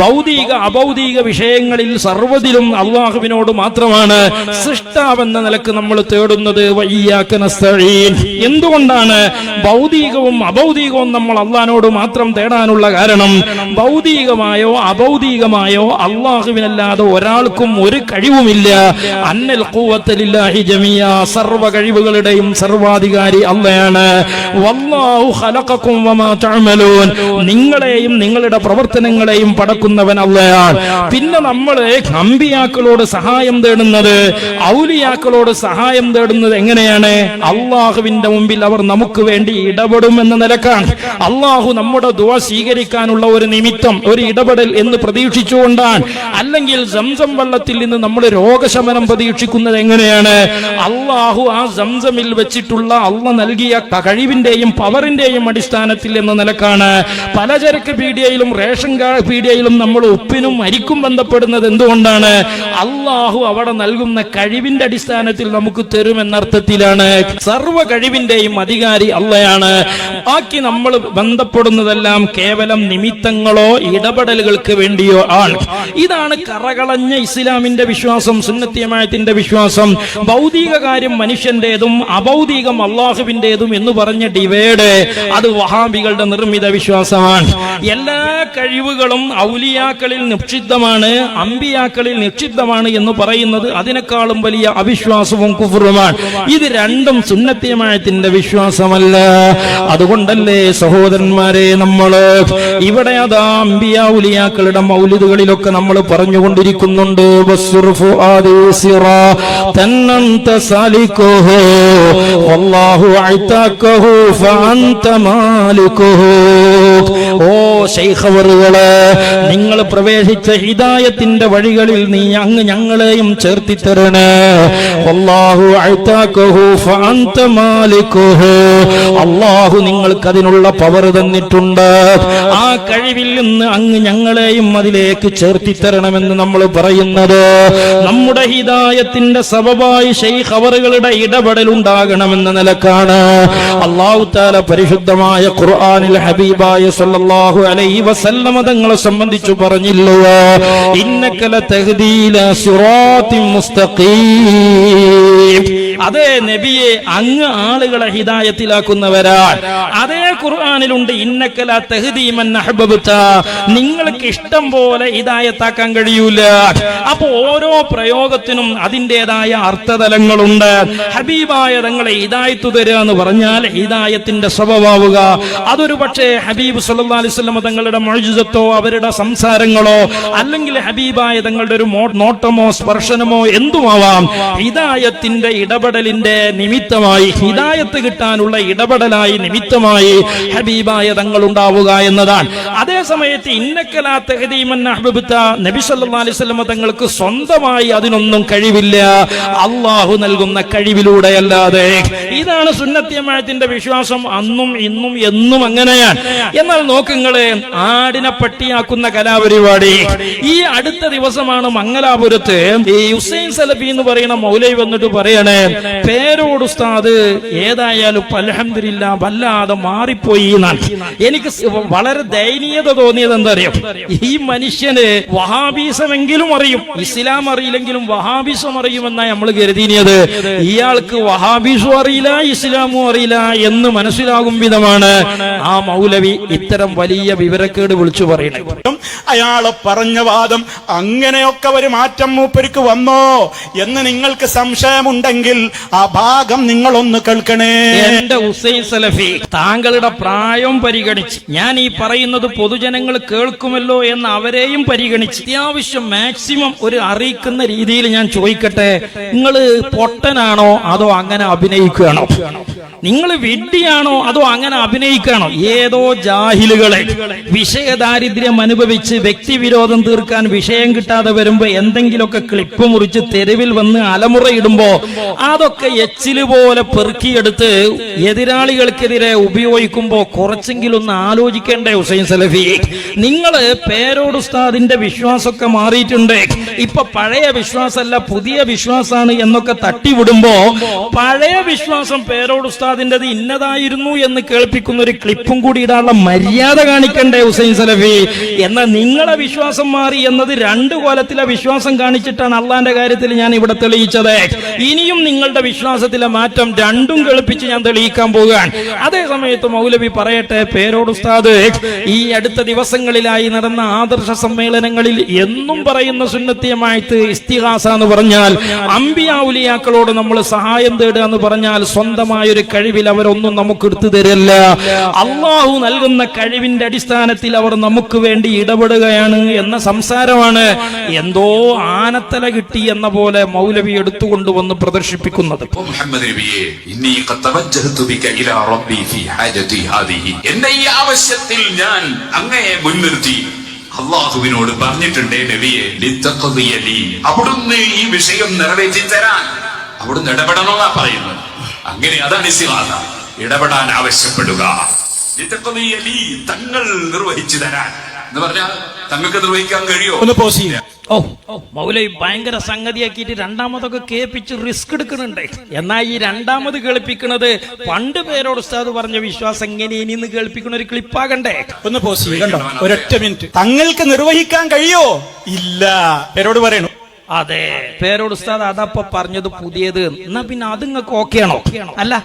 ഭൗതിക അഭൗതിക വിഷയങ്ങളിൽ സർവതിലും അള്ളാഹുവിനോട് മാത്രമാണ് സൃഷ്ടാവെന്ന നിലയ്ക്ക് നമ്മൾ തേടുന്നത്. എന്തുകൊണ്ടാണ് ഭൗതികവും അഭൗതികവും നമ്മൾ അള്ളഹാനോട് മാത്രം തേടാനുള്ള കാരണം? ഭൗതികമായോ അഭൗതികമായോ അള്ളാഹുവിനല്ലാതെ ഒരാൾക്കും ഒരു കഴിവുമില്ല. അന്നൽ കൂവത്തലില്ലാഹി ജമിയ സർവ കഴിവുകളുടെയും സർവാധികാരി അള്ളയാണ്. നിങ്ങളെയും നിങ്ങളുടെ പ്രവർത്തനങ്ങളെയും പടക്കുന്നവൻ അല്ലയാണ് പിന്നെ നമ്മൾ അമ്പിയാക്കളോട് സഹായം തേടുന്നത് ഔലിയാക്കളോട് സഹായം തേടുന്നത് എങ്ങനെയാണ്? അള്ളാഹുവിന്റെ മുമ്പിൽ അവർ നമുക്ക് വേണ്ടി ഇടപെടും എന്ന നിലക്കാണ്. അള്ളാഹു നമ്മുടെ ദുവ സ്വീകരിക്കാനുള്ള ഒരു നിമിത്തം ഒരു ഇടപെടൽ എന്ന് പ്രതീക്ഷിച്ചുകൊണ്ടാണ്. അല്ലെങ്കിൽ സംസം വെള്ളത്തിൽ നിന്ന് നമ്മൾ രോഗശമനം പ്രതീക്ഷിക്കുന്നത് എങ്ങനെയാണ്? അള്ളാഹു ആ സംസമിൽ വെച്ചിട്ടുള്ള അള്ള നൽകിയ കഴിവിന്റെയും പവറിന്റെയും അടിസ്ഥാനത്തിൽ എന്ന നിലക്കാണ്. പലചരക്ക് പീഡിയയിലും റേഷൻ പീഡിയയിലും നമ്മൾ ഉപ്പിനും അരിക്കും ബന്ധപ്പെടുന്നത് എന്തുകൊണ്ടാണ്? അള്ളാഹു അവിടെ നൽകുന്ന കഴിവിന്റെ അടിസ്ഥാനത്തിൽ നമുക്ക് തരും എന്നർത്ഥത്തിലാണ് സർവ കഴിവിന്റെയും അധികാരി അള്ളയാണ്. ബാക്കി നമ്മൾ ബന്ധപ്പെടുന്നതെല്ലാം കേവലം നിമിത്തങ്ങളോ ഇടപെടലുകൾക്ക് വേണ്ടിയോ ആണ്. ഇതാണ് കറകളഞ്ഞ ഇസ്ലാമിന്റെ വിശ്വാസം സുന്നത്തിയമായത്തിന്റെ വിശ്വാസം. ഭൗതിക കാര്യം മനുഷ്യന്റേതും അഭൗതികം അള്ളാഹുവിന്റേതും എന്ന് പറഞ്ഞ ഡിവേഡ് അത് വഹാബികളുടെ നിർമ്മിത വിശ്വാസമാണ്. എല്ലാ കഴിവുകളും ഔലിയാക്കളിൽ നിക്ഷിപ്തമാണ് അമ്പിയാക്കളിൽ നിക്ഷിപ്തമാണ് എന്ന് പറയുന്നത് അതിനേക്കാളും വലിയ അവിശ്വാസവും കുഫറുമാണ് ഇത് രണ്ടും സുന്നത്തിയമായത്തിന്റെ വിശ്വാസമല്ല. അതുകൊണ്ടല്ലേ സഹോദരന്മാരെ നമ്മൾ ഇവിടെ അതാ അമ്പിയ ഔലിയാക്കളുടെ മൗലിദുകളിലൊക്കെ നമ്മൾ പറഞ്ഞുകൊണ്ടിരിക്കുന്നുണ്ട്. ഓ നിങ്ങൾ പ്രവേശിച്ച ഹിതായത്തിന്റെ വഴികളിൽ നീ അങ്ങ് ഞങ്ങളെയും ചേർത്തി തരണേ അല്ലാഹു നിങ്ങൾക്ക് അതിനുള്ള പവർ തന്നിട്ടുണ്ട്. ആ കഴിവിൽ നിന്ന് അങ്ങ് ഞങ്ങളെയും അതിലേക്ക് ചേർത്തി തരണമെന്ന് നമ്മൾ പറയുന്നത്. നമ്മുടെ ഹിതായത്തിന്റെ സബബായി ഷെയ്ഖ് അവറുകളുടെ ഇടപെടൽ ഉണ്ടാകണമെന്ന നിലക്കാണ്. അള്ളാഹു താല പരിശുദ്ധമായ ഖുർആാനിൽ ഹബീബായ സല്ലല്ലാഹു അലൈഹി വസല്ലമ തങ്ങളെ സംബന്ധിച്ചു പറഞ്ഞില്ലോ. ഇന്നക്കല അതേ നബിയെ അങ്ങ് ആളുകളെ ഹിതായത്തിലാക്കുന്നവരാ അതേ ഖുർആാനിലുണ്ട് ഇന്നക്കല തഹദീമൻ നിങ്ങൾക്ക് ഇഷ്ടം പോലെ ഹിതായത്താക്കാൻ കഴിയൂല. അപ്പൊ ഓരോ പ്രയോഗത്തിനും അതിന്റെതായ അർത്ഥതലങ്ങളുണ്ട്. ഹബീബായ തങ്ങളെ ഹിതായത്തു തരിക എന്ന് പറഞ്ഞാൽ ഹിതായത്തിന്റെ സ്വഭാവുക അതൊരു പക്ഷേ ഹബീബ് സല്ലല്ലാഹു അലൈഹി വസല്ലം തങ്ങളുടെ മൊഴിജത്തോ അവരുടെ സംസാരങ്ങളോ അല്ലെങ്കിൽ ഹബീബായ തങ്ങളുടെ ഒരു നോട്ടമോ സ്പർശനമോ എന്തുമാവാം? ഹിദായത്തിന്റെ ഇടപെടലിന്റെ നിമിത്തമായി ഹിദായത്ത് കിട്ടാനുള്ള ഇടപെടലായി നിമിത്തമായി ഹബീബായ തങ്ങൾ ഉണ്ടാവുക എന്നതാണ്. അതേ സമയത്ത് ഇന്നക്കലാ തഹദീമൻ നബി തങ്ങൾക്ക് സ്വന്തമായി അതിനൊന്നും കഴിവില്ല. അള്ളാഹു നൽകുന്ന കഴിവിലൂടെ അല്ലാതെ ഇതാണ് സുന്നത്യമായത്തിന്റെ വിശ്വാസം. അന്നും ഇന്നും എന്നും അങ്ങനെയാണ്. എന്നാൽ നോക്കുങ്ങളെ ആടിനെ പട്ടിയാക്കുന്ന കലാപരിപാടി. ഈ അടുത്ത ദിവസമാണ് മംഗലാപുരത്ത് ഈ ഹുസൈൻ സലഫി എന്ന് പറയുന്ന മൗലൈ വന്നിട്ട് പറയണേ പേരോട് ഉസ്താദ് ഏതായാലും അലഹമില്ല വല്ലാതെ മാറിപ്പോയി എനിക്ക് വളരെ ദയനീയത തോന്നിയത് എന്താ അറിയോ ഈ മനുഷ്യന് വഹാബീസമെങ്കിലും അറിയും ഇസ്ലാം അറിയില്ലെങ്കിലും വഹാബീസം അറിയുമെന്നാ നമ്മൾ കരുതിയത്. ഇയാൾക്ക് വഹാബീസും അറിയില്ല ഇസ്ലാമും അറിയില്ല എന്ന് മനസ്സിലാകും വിധമാണ് ആ മൗലവി ഇത്തരം വലിയ വിവരക്കേട് വിളിച്ചു പറയുന്നത്. അയാൾ പറഞ്ഞ വാദം അങ്ങനെയൊക്കെ ഒരു മാറ്റം മൂപ്പരിക്ക് വന്നോ എന്ന് നിങ്ങൾക്ക് സംശയമുണ്ടെങ്കിൽ ആ ഭാഗം നിങ്ങളൊന്ന് കേൾക്കണേ. എന്റെ ഹുസൈൻ സലഫി താങ്കളുടെ പ്രായം പരിഗണിച്ച് ഞാൻ ഈ പറയുന്നത് പൊതുജനങ്ങൾ കേൾക്കുമല്ലോ എന്ന് അവരെയും പരിഗണിച്ച്. അത്യാവശ്യം മാക്സിമം ഒരു അറിയിക്കുന്ന രീതിയിൽ ഞാൻ ചോദിക്കട്ടെ നിങ്ങൾ പൊട്ടനാണോ അതോ അങ്ങനെ അഭിനയിക്കുകയാണോ? നിങ്ങൾ വിഡ്ഢിയാണോ അതോ അങ്ങനെ അഭിനയിക്കാണോ ഏതോ ജാഹിലുകളെ. വിഷയദാരിദ്ര്യം അനുഭവിച്ച് വ്യക്തിവിരോധം തീർക്കാൻ വിഷയം കിട്ടാതെ വരുമ്പോ എന്തെങ്കിലുമൊക്കെ ക്ലിപ്പ് മുറിച്ച് തെരുവിൽ വന്ന് അലമുറയിടുമ്പോ അതൊക്കെ എച്ചിൽ പോലെ പെറുക്കിയെടുത്ത് എതിരാളികൾക്കെതിരെ ഉപയോഗിക്കുമ്പോ കുറച്ചെങ്കിലും ഒന്ന് ആലോചിക്കേണ്ടേ ഹുസൈൻ സലഫി. നിങ്ങൾ പേരോട് ഉസ്താദിന്റെ വിശ്വാസമൊക്കെ മാറിയിട്ടുണ്ട്. ഇപ്പൊ പഴയ വിശ്വാസമല്ല പുതിയ വിശ്വാസമാണ് എന്നൊക്കെ തട്ടിവിടുമ്പോ പഴയ വിശ്വാസം പേരോട് ഉസ്താദിന്റേത് ഇന്നതായിരുന്നു എന്ന് കേൾപ്പിക്കുന്ന ഒരു ക്ലിപ്പും കൂടി ഇടാനുള്ള മര്യാദ കാണിക്കണ്ടേ ഹുസൈൻ സലഫി. എന്നാൽ നിങ്ങളെ വിശ്വാസം മാറി എന്നത് രണ്ട് കോലത്തിലെ വിശ്വാസം കാണിച്ചിട്ടാണ് അള്ളാന്റെ കാര്യത്തിൽ ഞാൻ ഇവിടെ തെളിയിച്ചത്. ഇനിയും നിങ്ങളുടെ വിശ്വാസത്തിലെ മാറ്റം രണ്ടും കേൾപ്പിച്ച് ഞാൻ തെളിയിക്കാൻ പോവുകയാണ്. അതേ സമയത്ത് മൗലവി പറയട്ടെ പേരോട് ഉസ്താദ് ഈ അടുത്ത ദിവസങ്ങളിലായി നടന്ന ആദർശ സമ്മേളനങ്ങളിൽ എന്നും പറയുന്ന സുന്നത്തിയമായിട്ട് ഇസ്തിഹാസ എന്ന് പറഞ്ഞാൽ അമ്പിയാവുലിയാക്കളോട് നമ്മൾ സഹായം തേടുക എന്ന് പറഞ്ഞാൽ സ്വന്തമായ ഒരു കഴിവിൽ അവരൊന്നും നമുക്ക് എടുത്തു തരില്ല. അള്ളാഹു നൽകുന്ന കഴിവിന്റെ അടിസ്ഥാനത്തിൽ അവർ നമുക്ക് വേണ്ടി ഇടപെടുകയാണ് എന്ന സംസാരമാണ് എന്തോ ആനത്തല കിട്ടി എന്ന പോലെ മൗലവി എടുത്തുകൊണ്ടുവന്ന് പ്രദർശിപ്പിക്കുന്നത്. ആവശ്യത്തിൽ ഞാൻ അങ്ങയെ അള്ളാഹുവിനോട് പറഞ്ഞിട്ടുണ്ട് നബിയെ അവിടുന്ന് ഈ വിഷയം നിറവേറ്റി തരാൻ അവിടുന്ന് ഇടപെടണമെന്നാ പറയുന്നത്. അങ്ങനെ അതാണ് ഇസ്തിഹാസ ഇടപെടാൻ ആവശ്യപ്പെടുക. തങ്ങൾ നിർവഹിച്ചു തരാൻ. എന്ന് പറഞ്ഞാൽ തങ്ങൾക്ക് നിർവഹിക്കാൻ കഴിയോ? ഒന്ന് പോസ് ചെയ്യാം. ഓ മൗലവി ഭയങ്കര സംഗതിയാക്കിയിട്ട് രണ്ടാമതൊക്കെ കേൾപ്പിച്ച് റിസ്ക് എടുക്കുന്നുണ്ട്. എന്നാൽ ഈ രണ്ടാമത് കേൾപ്പിക്കുന്നത് പണ്ട് പേരോട് ഉസ്താദ് പറഞ്ഞ വിശ്വാസം എങ്ങനെ എങ്ങനെയെന്ന് കേൾപ്പിക്കുന്ന ഒരു ക്ലിപ്പാകണ്ടേ? ഒന്ന് പോസ് ഒരൊറ്റ മിനിറ്റ് തങ്ങൾക്ക് നിർവഹിക്കാൻ കഴിയോ? ഇല്ല. പേരോട് പറയണു. അതെ. പേരോട് ഉസ്താദ് അതപ്പോ പറഞ്ഞത് പുതിയത്. എന്നാ പിന്നെ അത് നിങ്ങൾക്ക് ഓക്കെയാണോ? അല്ല.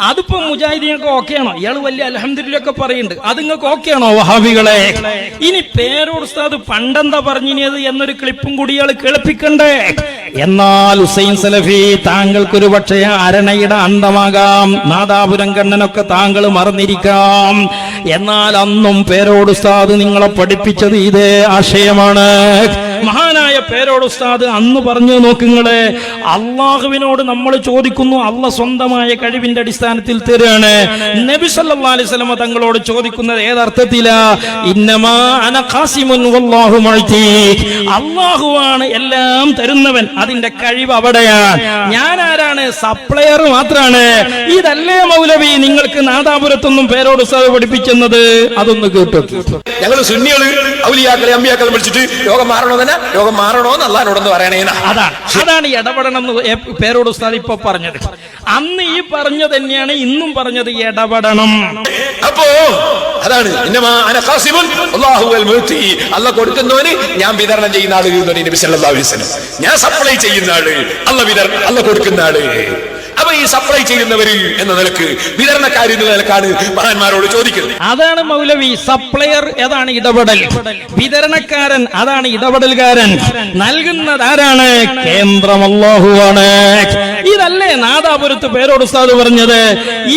അതിപ്പോ മുജാഹിദീനൊക്കെ ഓക്കെയാണോ? ഇയാൾ വലിയ അലഹമില്ലൊക്കെ പറയുന്നുണ്ട്. അത് നിങ്ങൾക്ക് ഓക്കെയാണോ വഹാബികളെ? ഇനി പേരോട് ഉസ്താദ് പണ്ടെന്താ പറഞ്ഞിനിയത് എന്നൊരു ക്ലിപ്പും കൂടി ഇയാൾ കേൾപ്പിക്കണ്ടേ? എന്നാൽ ഹുസൈൻ സലഫി താങ്കൾക്കൊരു പക്ഷേ അരണയുടെ അന്തമാകാം. നാദാപുരം കണ്ണനൊക്കെ താങ്കൾ മറന്നിരിക്കാം. എന്നാൽ അന്നും പേരോട് ഉസ്താദ് നിങ്ങളെ പഠിപ്പിച്ചത് ഇതേ ആശയമാണ്. മഹാനായ പേരോട് ഉസ്താദ് അന്ന് പറഞ്ഞു നോക്കുങ്ങളെ അള്ളാഹുവിനോട് നമ്മൾ ചോദിക്കുന്നു അള്ള സ്വന്തമായ കഴിവിന്റെ അടിസ്ഥാനത്തിൽ തരുകയാണ് നബി സല്ലല്ലാഹു അലൈഹി തങ്ങളോട് ചോദിക്കുന്നത് ഏതർത്ഥത്തിലാ? ഇന്നമാ അന ഖാസിമുൻ വല്ലാഹു അല്ലാഹുവാണ് എല്ലാം തരുന്നവൻ അതിന്റെ കഴിവ് അവിടെയാണ്. ഞാൻ ആരാണ്? സപ്ലയർ മാത്രമാണ് ഇതല്ലേ മൗലവി നിങ്ങൾക്ക് നാദാപുരത്തൊന്നും പേരോട് ഉസ്താദ് പഠിപ്പിച്ചെന്നത്? അതൊന്ന് കേട്ടു. ഞങ്ങൾ സുന്നികൾ ഔലിയാക്കളെ അമ്പിയാക്കളെ വിളിച്ചിട്ട് ലോകം മാറണോ തന്നെ രോഗം മാറണോന്ന് അള്ളഹാനോടൊന്ന് പറയണേന അതാണ്. അതാണ് ഇടപെടണം എന്ന് പേരോട് ഉസ്താദ് ഇപ്പൊ പറഞ്ഞത്. അന്ന് ഈ പറഞ്ഞ തന്നെയാണ് ഇന്നും പറഞ്ഞത് ഇടപെടണം. അപ്പോ അതാണ്. അല്ല കൊടുക്കുന്നവന് ഞാൻ വിതരണം ചെയ്യുന്ന ആൾ ഞാൻ സപ്ലൈ ചെയ്യുന്ന ആൾ. അല്ല വിതരണം അല്ല കൊടുക്കുന്ന ആൾ. അപ്പൊ ഈ സപ്ലൈ ചെയ്യുന്നവര് എന്ന നിലയ്ക്ക് വിതരണക്കാരി എന്ന നിലക്കാണ് മഹാന്മാരോട് ചോദിക്കുന്നത്. അതാണ് മൗലവി സപ്ലയർ ഏതാണ് ഇടപെടൽ? വിതരണക്കാരൻ അതാണ് ഇടപെടൽകാരൻ. നൽകുന്നത് ആരാണ്? കേന്ദ്രം ഇതല്ലേ നാദാപുരത്ത് പേരോട് ഉസ്താദ് പറഞ്ഞത്?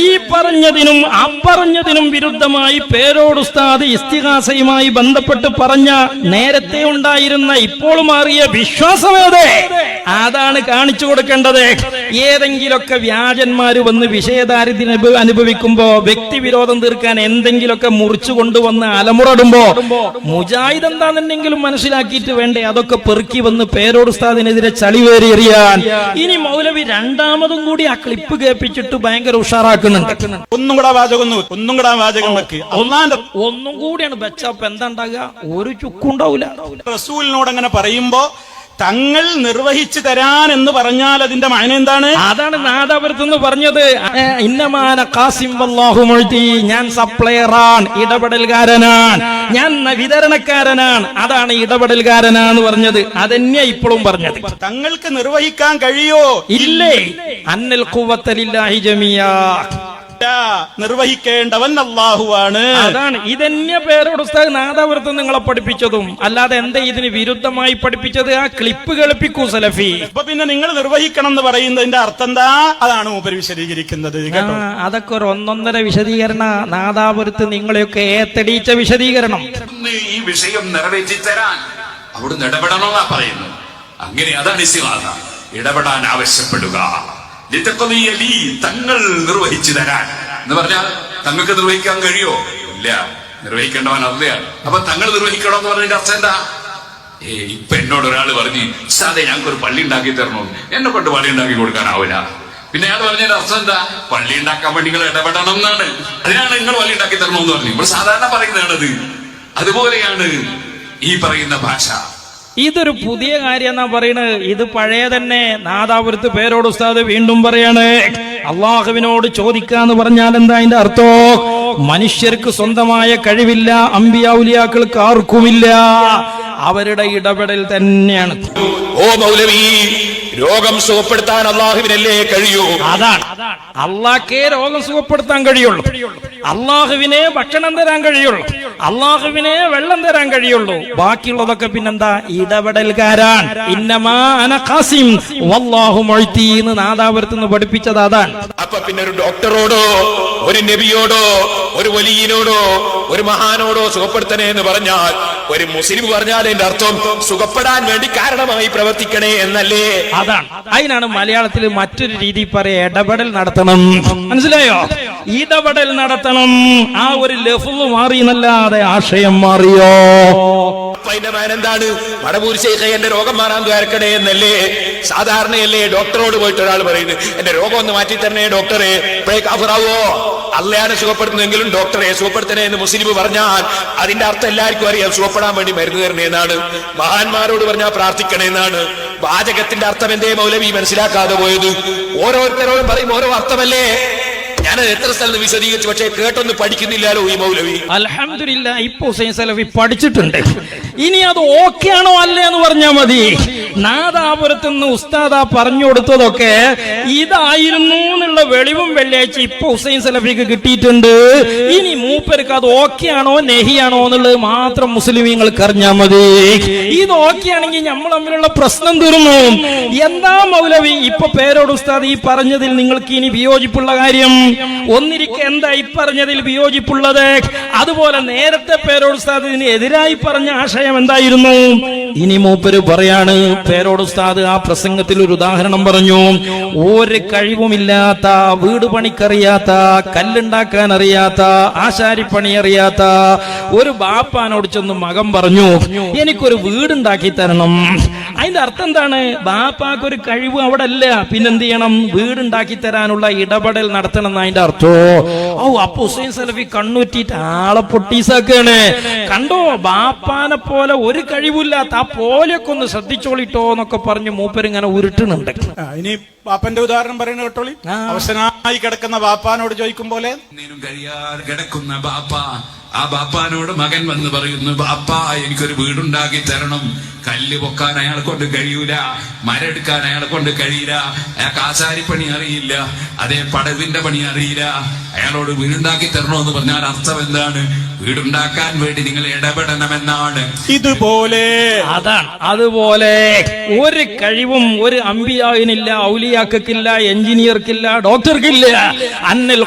ഈ പറഞ്ഞതിനും അപ്പറഞ്ഞതിനും വിരുദ്ധമായി പേരോട് ഉസ്താദ് ഇസ്തിഹാസയുമായി ബന്ധപ്പെട്ട് പറഞ്ഞ നേരത്തെ ഉണ്ടായിരുന്ന ഇപ്പോൾ മാറിയ വിശ്വാസമേതേ. അതാണ് കാണിച്ചു കൊടുക്കേണ്ടത്. ഏതെങ്കിലൊക്കെ വ്യാജന്മാർ വന്ന് വിഷയദാരിദ്ര്യം അനുഭവിക്കുമ്പോ വ്യക്തിവിരോധം തീർക്കാൻ എന്തെങ്കിലുമൊക്കെ മുറിച്ചു കൊണ്ടുവന്ന് അലമുറടുമ്പോ മുജാഹിദ് എന്താണെന്നെങ്കിലും മനസ്സിലാക്കിയിട്ട് വേണ്ടേ? അതൊക്കെ പെറുക്കി വന്ന് പേരോട് ഉസ്താദിനെതിരെ ചളിവേറി എറിയാൻ. ഇനി മൗലവി രണ്ടാമതും കൂടി ആ ക്ലിപ്പ് കേൾപ്പിച്ചിട്ട് ഭയങ്കര ഉഷാറാക്കുന്നുണ്ട്. ഒന്നും കൂടെ വാചകം ഒന്നും കൂടെ വാചകം ഒന്നും കൂടിയാണ്. ബച്ചപ്പ് എന്താ ഉണ്ടാകുക ഒരു ചുക്കുണ്ടാവൂല റസൂലിനോട് അങ്ങനെ പറയുമ്പോ തങ്ങൾ നിർവഹിച്ചു തരാൻ എന്ന് പറഞ്ഞാൽ അതിന്റെ മഴ എന്താണ്? അതാണ് നാദാപുരത്ത് പറഞ്ഞത്. ഇന്നമാന കാസിം വല്ലാഹു മുഴ്ത്തി ഞാൻ സപ്ലയറാണ് ഇടപെടൽകാരനാണ് ഞാൻ വിതരണക്കാരനാണ്. അതാണ് ഇടപെടൽകാരനാന്ന് പറഞ്ഞത്. അതെന്നെയാ ഇപ്പോഴും പറഞ്ഞത്. തങ്ങൾക്ക് നിർവഹിക്കാൻ കഴിയോ? ഇല്ലേ? അന്നൽ കുവത്തലില്ലാഹി ജമിയ. ഇല്ല. നിർവഹിക്കേണ്ടവൻ അള്ളാഹുവാണ് അതാണ്. ഇതന്നെ പേരോട് ഉസ്താദ് നാദാപുരത്ത് നിങ്ങളെ പഠിപ്പിച്ചതും. അല്ലാതെ എന്താ ഇതിന് വിരുദ്ധമായി പഠിപ്പിച്ചത്? ആ ക്ലിപ്പ് കേൾപ്പിക്കൂ സലഫി. അപ്പൊ പിന്നെ നിങ്ങൾ നിർവഹിക്കണം എന്ന് പറയുന്നതിന്റെ അർത്ഥം എന്താ? അതാണ് മൂപ്പര് വിശദീകരിക്കുന്നത്. അതൊക്കെ ഒരു ഒന്നൊന്നര വിശദീകരണ നാദാപുരത്ത് നിങ്ങളെയൊക്കെ ഏത്തടിയിച്ച വിശദീകരണം. ഈ വിഷയം നിറവേറ്റി തരാൻ അവിടുന്ന് ഇടപെടണമെന്നാ പറയുന്നു. അങ്ങനെ അതാണ് ഇടപെടാൻ ആവശ്യപ്പെടുക. തങ്ങൾ നിർവഹിച്ചു തരാൻ. എന്ന് പറഞ്ഞാൽ തങ്ങൾക്ക് നിർവഹിക്കാൻ കഴിയോ? ഇല്ല. നിർവഹിക്കേണ്ടവൻ അല്ലയാണ് അപ്പൊ തങ്ങൾ നിർവഹിക്കണം എന്ന് പറഞ്ഞതിന്റെ അർത്ഥം എന്താ? ഏ ഇപ്പൊ എന്നോട് ഒരാൾ പറഞ്ഞു സാധേ ഞങ്ങൾക്ക് ഒരു പള്ളി ഉണ്ടാക്കി തരണോ? എന്നെ കൊണ്ട് പള്ളി ഉണ്ടാക്കി കൊടുക്കാനാവില്ല. പിന്നെ അയാൾ പറഞ്ഞതിന്റെ അർത്ഥം എന്താ? പള്ളി ഉണ്ടാക്കാൻ വേണ്ടി നിങ്ങൾ ഇടപെടണം എന്നാണ് അതിനാണ് നിങ്ങൾ പള്ളി ഉണ്ടാക്കി തരണമെന്ന് പറഞ്ഞു. നമ്മൾ സാധാരണ പറയുന്നതാണത്. അതുപോലെയാണ് ഈ പറയുന്ന ഭാഷ. ഇതൊരു പുതിയ കാര്യം എന്നാ പറയണത്. ഇത് പഴയ തന്നെ. നാദാപുരത്ത് പേരോട് ഉസ്താദ് വീണ്ടും പറയാണ്. അള്ളാഹുവിനോട് ചോദിക്കാന്ന് പറഞ്ഞാൽ എന്താ അതിന്റെ അർത്ഥോ? മനുഷ്യർക്ക് സ്വന്തമായ കഴിവില്ല അമ്പിയാവുലിയാക്കൾക്ക് ആർക്കുമില്ല. അവരുടെ ഇടപെടൽ തന്നെയാണ്. ഓ മൗലവി രോഗം സുഖപ്പെടുത്താൻ അള്ളാഹുവിനല്ലേ കഴിയൂ? അതാണ്. അള്ളാഹ്ക്കേ രോഗം സുഖപ്പെടുത്താൻ കഴിയുള്ളൂ. അള്ളാഹുവിനെ ഭക്ഷണം തരാൻ കഴിയുള്ളൂ. അള്ളാഹുവിനെ വെള്ളം തരാൻ കഴിയുള്ളൂ. ബാക്കിയുള്ളതൊക്കെ പിന്നെന്താ? ഇടപെടൽകാരാൻ ഇന്നമാ നാദാപുരത്തുനിന്ന് പഠിപ്പിച്ചത് അതാണ്. അപ്പൊ പിന്നെ ഒരു ഡോക്ടറോടോ ഒരു നബിയോടോ ഒരു വലിയനോടോ ഒരു മഹാനോടോ സുഖപ്പെടുത്തണേ എന്ന് പറഞ്ഞാൽ ഒരു മുസ്ലിം പറഞ്ഞാൽ എന്റെ അർത്ഥം സുഖപ്പെടാൻ വേണ്ടി കാരണമായി പ്രവർത്തിക്കണേ എന്നല്ലേ? അതാണ്. അതിനാണ് മലയാളത്തിൽ മറ്റൊരു രീതി പറയുക ഇടപെടൽ നടത്തണം. മനസ്സിലായോ? ഇടപെടൽ നടത്തണം. ആ ഒരു ലഫു മാറി എന്നല്ലാതെ ആശയം മാറിയോ? അതിന്റെ ശേഖ എന്റെ രോഗം മാറാൻ ദ്വാരക്കണേ എന്നല്ലേ? സാധാരണയല്ലേ ഡോക്ടറോട് പോയിട്ട് ഒരാൾ പറയുന്നത്. എന്റെ രോഗം ഒന്ന് മാറ്റി തരണേ ഡോക്ടറെ ഇപ്പോഴേ കാഫറാവോ അള്ളയാണ് സുഖപ്പെടുത്തുന്നെങ്കിലും ഡോക്ടറെ സുഖപ്പെടുത്തണേ എന്ന് മുസ്ലിം പറഞ്ഞാൽ അതിന്റെ അർത്ഥം എല്ലാവർക്കും അറിയാം. സുഖപ്പെടാൻ വേണ്ടി മരുന്ന് തരണേ എന്നാണ്. മഹാന്മാരോട് പറഞ്ഞാൽ പ്രാർത്ഥിക്കണേ എന്നാണ്. വാചകത്തിന്റെ അർത്ഥം എന്തേ മൗലവി? മനസ്സിലാക്കാതെ പോയത്. ഓരോരുത്തരോടും പറയും ഓരോ അർത്ഥമല്ലേ? ഞാൻ എത്ര പക്ഷേ കേട്ടൊന്ന് പഠിക്കുന്നില്ലല്ലോ ഈ മൗലവി. സലഫി പഠിച്ചിട്ടുണ്ട്. ഇനി അത് ഓക്കെ ആണോ അല്ലേ എന്ന് പറഞ്ഞാൽ മതി. നാദാപുരത്ത് നിന്ന് ഉസ്താദ പറഞ്ഞു കൊടുത്തതൊക്കെ ഇതായിരുന്നു എന്നുള്ള വെളിവും വെള്ളിയാഴ്ച ഇപ്പൊ ഹുസൈൻ സലഫിക്ക് കിട്ടിയിട്ടുണ്ട്. ഇനി മൂപ്പർക്ക് അത് ഓക്കെ ആണോ നെഹിയാണോ എന്നുള്ളത് മാത്രം മുസ്ലിമീങ്ങൾക്ക് അറിഞ്ഞാൽ മതി. ഇത് ഓക്കെ ആണെങ്കിൽ നമ്മൾ തമ്മിലുള്ള പ്രശ്നം തീർന്നു. എന്താ മൗലവി ഇപ്പൊ പേരോട് ഉസ്താദ് ഈ പറഞ്ഞതിൽ നിങ്ങൾക്ക് ഇനി വിയോജിപ്പുള്ള കാര്യം? ഒന്നിരിക്കെ എന്താ ഈ പറഞ്ഞതിൽ വിയോജിപ്പുള്ളത്? അതുപോലെ നേരത്തെ പേരോട് ഉസ്താദ് ഇതിന് എതിരായി പറഞ്ഞ ആശയം എന്തായിരുന്നു? ഇനി മൂപ്പര് പറയാണ് പേരോട് ഉസ്താദ് ആ പ്രസംഗത്തിൽ ഒരു ഉദാഹരണം പറഞ്ഞു. ഒരു കഴിവുമില്ലാത്ത വീട് പണിക്കറിയാത്ത കല്ലുണ്ടാക്കാൻ അറിയാത്ത ആശാരിപ്പണി അറിയാത്ത ഒരു ബാപ്പാനോട് ചെന്ന് മകൻ പറഞ്ഞു എനിക്കൊരു വീടുണ്ടാക്കി തരണം. അതിന്റെ അർത്ഥം എന്താണ്? ബാപ്പാക്ക് ഒരു കഴിവ് അവിടെ അല്ല പിന്നെന്ത് ചെയ്യണം വീടുണ്ടാക്കി തരാനുള്ള ഇടപെടൽ നടത്തണം എന്ന് അതിന്റെ അർത്ഥോ. ഓ അപ്പൊ ഹുസൈൻ സലഫി കണ്ണൂറ്റിട്ട് ആളെ പൊട്ടീസാക്കാണ്. കണ്ടോ? ബാപ്പാനെ പോലെ ഒരു കഴിവില്ലാത്ത പോലെയൊക്കെ ഒന്ന് ശ്രദ്ധിച്ചോളിട്ടോ എന്നൊക്കെ പറഞ്ഞ് മൂപ്പരിങ്ങനെ ഉരുട്ടുന്നുണ്ട്. ഇനി ബാപ്പന്റെ ഉദാഹരണം പറയുന്ന കേട്ടോളി. അവസാനമായി അവശനായി കിടക്കുന്ന ബാപ്പാനോട് ചോദിക്കും പോലെ കഴിയാതെ കിടക്കുന്ന ബാപ്പ ആ ബാപ്പാനോട് മകൻ വന്ന് പറയുന്നു ബാപ്പ എനിക്കൊരു വീടുണ്ടാക്കി തരണം. കല്ല് പൊക്കാൻ അയാളെ കൊണ്ട് കഴിയൂല മരെടുക്കാൻ അയാളെ കൊണ്ട് കഴിയില്ല അയാൾക്ക് ആശാരിപ്പണി അറിയില്ല അതേ പടവിന്റെ പണി അറിയില്ല. അയാളോട് വീടുണ്ടാക്കി എന്ന് പറഞ്ഞാൽ അർത്ഥം എന്താണ്? വീടുണ്ടാക്കാൻ വേണ്ടി നിങ്ങൾ ഇടപെടണമെന്നാണ്. ഇതുപോലെ. അതാണ്. അതുപോലെ ഒരു കഴിവും ഒരു അമ്പിയാവിനില്ല ഔലിയാക്കില്ല എഞ്ചിനീയർക്കില്ല ഡോക്ടർക്കില്ല. അന്നൽ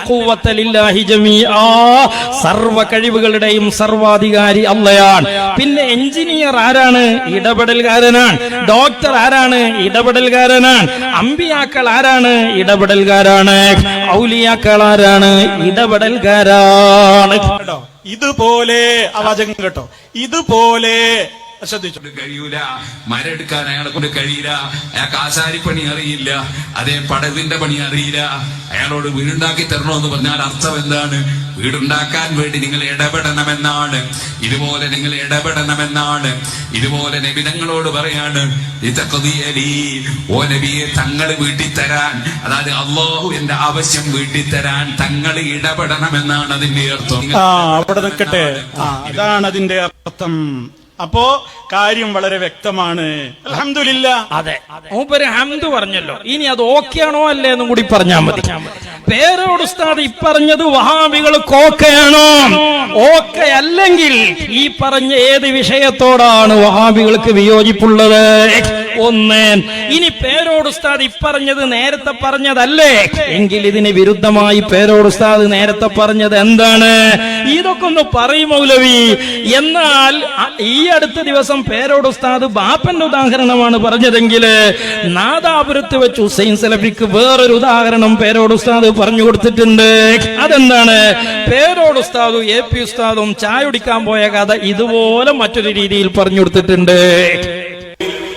സർവ കഴിവുകളുടെയും സർവാധികാരി അള്ളയാണ് പിന്നെ എഞ്ചിനീയർ ആരാണ്? ഇടപെടൽകാരനാണ്. ഡോക്ടർ ആരാണ്? ഇടപെടൽകാരനാണ്. അമ്പിയാക്കൾ ആരാണ്? ഇടപെടൽകാരാണ്. ഔലിയാക്കൾ ആരാണ്? ഇടപെടൽകാരാണ്. ഇതുപോലെ ആ വാചകം കേട്ടോ? ഇതുപോലെ ശ്രദ്ധിച്ചു. കഴിയൂല. മരെടുക്കാൻ അയാളെ കൊണ്ട് കഴിയില്ല. അയാൾക്ക് ആശാരിപ്പണി അറിയില്ല. അതേ പടവിന്റെ പണി അറിയില്ല. അയാളോട് വീടുണ്ടാക്കി തരണമെന്ന് പറഞ്ഞാൽ അർത്ഥം എന്താണ്? വീടുണ്ടാക്കാൻ വേണ്ടി നിങ്ങൾ ഇടപെടണമെന്നാണ്. ഇതുപോലെ നിങ്ങൾ ഇടപെടണമെന്നാണ്. ഇതുപോലെ നബിതങ്ങളോട് പറയാണ് ഓ നബിയെ തങ്ങൾ വീട്ടിൽ തരാൻ അതായത് അള്ളാഹു എന്റെ ആവശ്യം വീട്ടിൽ തരാൻ തങ്ങൾ ഇടപെടണമെന്നാണ് അതിന്റെ അർത്ഥം. അവിടെ നിൽക്കട്ടെ. അതാണ് അതിന്റെ അർത്ഥം. അപ്പോ കാര്യം വളരെ വ്യക്തമാണ്. അൽഹംദുലില്ലാ. അതെ. മൂപ്പര് ഹംദ് പറഞ്ഞല്ലോ. ഇനി അത് ഓക്കെ ആണോ അല്ലേ എന്നും കൂടി പറഞ്ഞാൽ മതി. പേരോട് ഉസ്താദ് ഈ വഹാബികൾ ആണോ ഓക്കെ അല്ലെങ്കിൽ ഈ പറഞ്ഞ ഏത് വിഷയത്തോടാണ് വഹാബികൾക്ക് വിയോജിപ്പുള്ളത്? ഒന്ന്. ഇനി പേരോട് ഉസ്താദ് ഇപ്പറഞ്ഞത് പറഞ്ഞത് നേരത്തെ പറഞ്ഞതല്ലേ? എങ്കിൽ ഇതിന് വിരുദ്ധമായി പേരോട് ഉസ്താദ് നേരത്തെ പറഞ്ഞത് എന്താണ്? ഇതൊക്കെ ഒന്ന് പറയും മൗലവി. എന്നാൽ ഈ അടുത്ത ദിവസം പേരോട് ഉസ്താദ് ബാപ്പന്റെ ഉദാഹരണമാണ് പറഞ്ഞതെങ്കിൽ നാദാപുരത്ത് വെച്ച് ഹുസൈൻ സലഫിക്ക് വേറൊരു ഉദാഹരണം പേരോട് ഉസ്താദ് പറഞ്ഞു കൊടുത്തിട്ടുണ്ട്. അതെന്താണ്? പേരോട് ഉസ്താദും എ പി ഉസ്താദും ചായ കുടിക്കാൻ പോയ കഥ ഇതുപോലെ മറ്റൊരു രീതിയിൽ പറഞ്ഞു കൊടുത്തിട്ടുണ്ട്.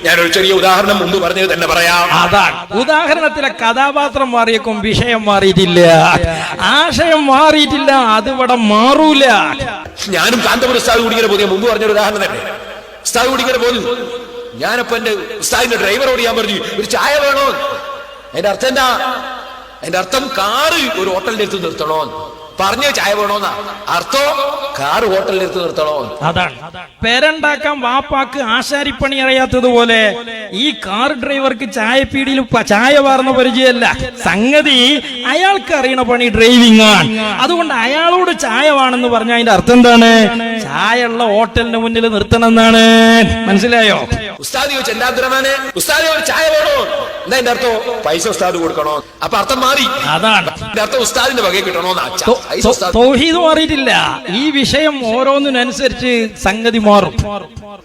ഞാനൊരു ചെറിയ ഉദാഹരണം മുമ്പ് പറഞ്ഞത് തന്നെ പറയാം. അതാണ്. ഉദാഹരണത്തിലെ കഥാപാത്രം മാറിയേക്കും വിഷയം മാറിയിട്ടില്ല. ആശയം മാറിയിട്ടില്ല അതിവിടെ മാറൂല. ഞാനും കാന്തപുരം ഉസ്താദ് കുടിക്കാൻ പോയി മുമ്പ് പറഞ്ഞ ഉദാഹരണം തന്നെ. ഉസ്താദ് കുടിക്കാൻ പോന്നു ഞാനപ്പോ എന്റെ ഉസ്താദിന്റെ ഡ്രൈവറോട് ഞാൻ പറഞ്ഞു ഒരു ചായ വേണോ? അതിന്റെ അർത്ഥം എന്താ? അതിന്റെ അർത്ഥം കാറ് ഒരു ഹോട്ടലിന്റെ അടുത്ത് നിർത്തണോ പറഞ്ഞ ചായ വേണോന്നാ. അർത്ഥം കാർ ഹോട്ടലിൽ എടുത്ത് നിർത്തണോ? അതാണ്. പേരുണ്ടാക്കാൻ വാപ്പാക്ക് ആശാരിപ്പണി അറിയാത്തതുപോലെ ഈ കാർ ഡ്രൈവർക്ക് ചായപ്പീടിയിൽ ചായ വാർന്ന പരിചയമല്ല. സംഗതി അയാൾക്ക് അറിയണ പണി ഡ്രൈവിംഗ് ആണ്. അതുകൊണ്ട് അയാളോട് ചായ വേണമെന്ന് പറഞ്ഞ അതിന്റെ അർത്ഥം എന്താണ്? ചായ ഉള്ള ഹോട്ടലിന്റെ മുന്നിൽ നിർത്തണം എന്നാണ്. മനസ്സിലായോ? ഉസ്താദി ചോദിച്ചു എന്താ അബ്ദുറഹ്മാനെ? ഉസ്താദി ഒരു ചായ വേണോ? എന്താ എന്റെ അർത്ഥം? പൈസ ഉസ്താദ് കൊടുക്കണോ? അപ്പൊ അർത്ഥം മാറി. അതാണ്. എന്റെ അർത്ഥം ഉസ്താദിന്റെ വകയെ കിട്ടണോന്നാ തൗഹീദ് മാറിയിട്ടില്ല. ഈ വിഷയം ഓരോന്നിനനുസരിച്ച് സംഗതി മാറും.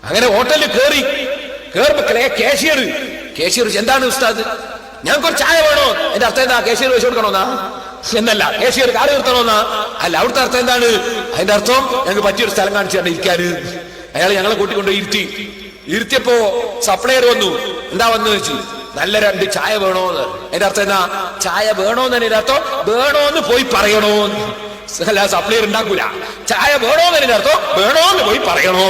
അങ്ങനെ ഹോട്ടലിൽ കേറി. കേഷ്യർ കേഷ്യർ എന്താണ് ഉസ്താദ്? ഞാൻ കുറച്ച് ചായ വേണോ? എന്റെ അർത്ഥം എന്താ? കേഷ്യർ വെച്ച് കൊടുക്കണോന്നാ? എന്നല്ല കേഷ്യർ കാട് നിർത്തണോന്നാ അല്ല അവിടുത്തെ അർത്ഥം എന്താണ്? അതിന്റെ അർത്ഥം ഞങ്ങൾക്ക് പറ്റിയൊരു സ്ഥലം കാണിച്ചു തന്നെ ഇരിക്കാന്. അയാൾ ഞങ്ങളെ കൂട്ടിക്കൊണ്ട് ഇരുത്തി. ഇരുത്തിയപ്പോ സപ്ലയർ വന്നു. എന്താ വന്നു വെച്ചു നല്ല രണ്ട് ചായ വേണോന്ന്. എന്റെ അർത്ഥം എന്താ ചായ വേണോന്ന് എന്റെ അർത്ഥം വേണോന്ന് പോയി പറയണോന്ന്. അല്ല സപ്ലൈർ ഉണ്ടാക്കൂല ചായ വേണോന്ന് എന്റെ അർത്ഥം വേണോന്ന് പോയി പറയണോ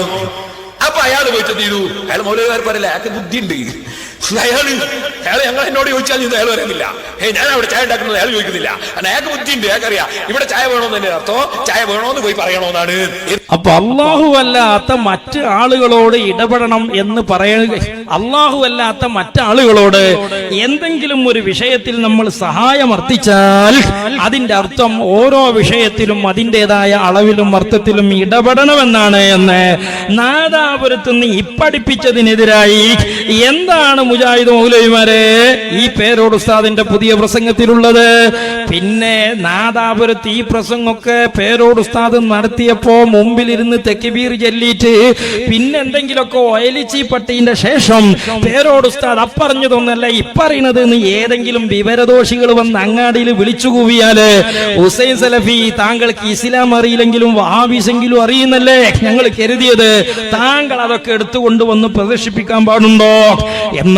അപ്പൊ അയാൾ പോയിട്ട് എന്ത് ചെയ്തു? അയാൾ മൗലവിമാർ പറയില്ല അയാൾക്ക് ബുദ്ധിയുണ്ട്. അയാൾ ഞങ്ങൾ എന്നോട് ചോദിച്ചാൽ ഇത് അയാൾ പറയുന്നില്ല ഏ ഞാൻ അവിടെ ചായ ഉണ്ടാക്കുന്നത് അയാൾ ചോദിക്കുന്നില്ല. കാരണം അയാൾക്ക് ബുദ്ധിയുണ്ട്. അയാൾക്കറിയാം ഇവിടെ ചായ വേണോന്ന് തന്നെ അർത്ഥം. ചായ വേണോന്ന് പോയി പറയണോന്നാണ്. അപ്പൊ അള്ളാഹു അല്ലാത്ത മറ്റു ആളുകളോട് ഇടപെടണം എന്ന് പറയുക അള്ളാഹു അല്ലാത്ത മറ്റാളുകളോട് എന്തെങ്കിലും ഒരു വിഷയത്തിൽ നമ്മൾ സഹായം അർത്ഥിച്ചാൽ അതിന്റെ അർത്ഥം ഓരോ വിഷയത്തിലും അതിന്റെതായ അളവിലും അർത്ഥത്തിലും ഇടപെടണമെന്നാണ് എന്ന് നാദാപുരത്ത് നിന്ന് ഇപ്പടിപ്പിച്ചതിനെതിരായി എന്താണ് മുജാഹിദ് മൗലവിമാരെ ഈ പേരോട് ഉസ്താദിന്റെ പുതിയ പ്രസംഗത്തിലുള്ളത്. പിന്നെ നാദാപുരത്ത് ഈ പ്രസംഗമൊക്കെ പേരോട് ഉസ്താദ് നടത്തിയപ്പോ മുമ്പിലിരുന്ന് തെക്കിബീർ ചൊല്ലിയിട്ട് പിന്നെ എന്തെങ്കിലുമൊക്കെ ഒയലിച്ചി പട്ടീന്റെ ശേഷം പേരോട് ഉസ്താദ് അപ്പറഞ്ഞതൊന്നല്ല ഇപ്പറയണത് എന്ന് ഏതെങ്കിലും വിവരദോഷികൾ വന്ന് അങ്ങാടിയിൽ വിളിച്ചു കൂവിയാൽ ഹുസൈൻ സലഫി താങ്കൾക്ക് ഇസ്ലാം അറിയില്ലെങ്കിലും വഹാബീസെങ്കിലും അറിയുന്നല്ലേ? ഞങ്ങൾ കരുതിയത് താങ്കൾ അതൊക്കെ എടുത്തുകൊണ്ട് വന്ന് പ്രദർശിപ്പിക്കാൻ പാടുണ്ടോ? എന്ന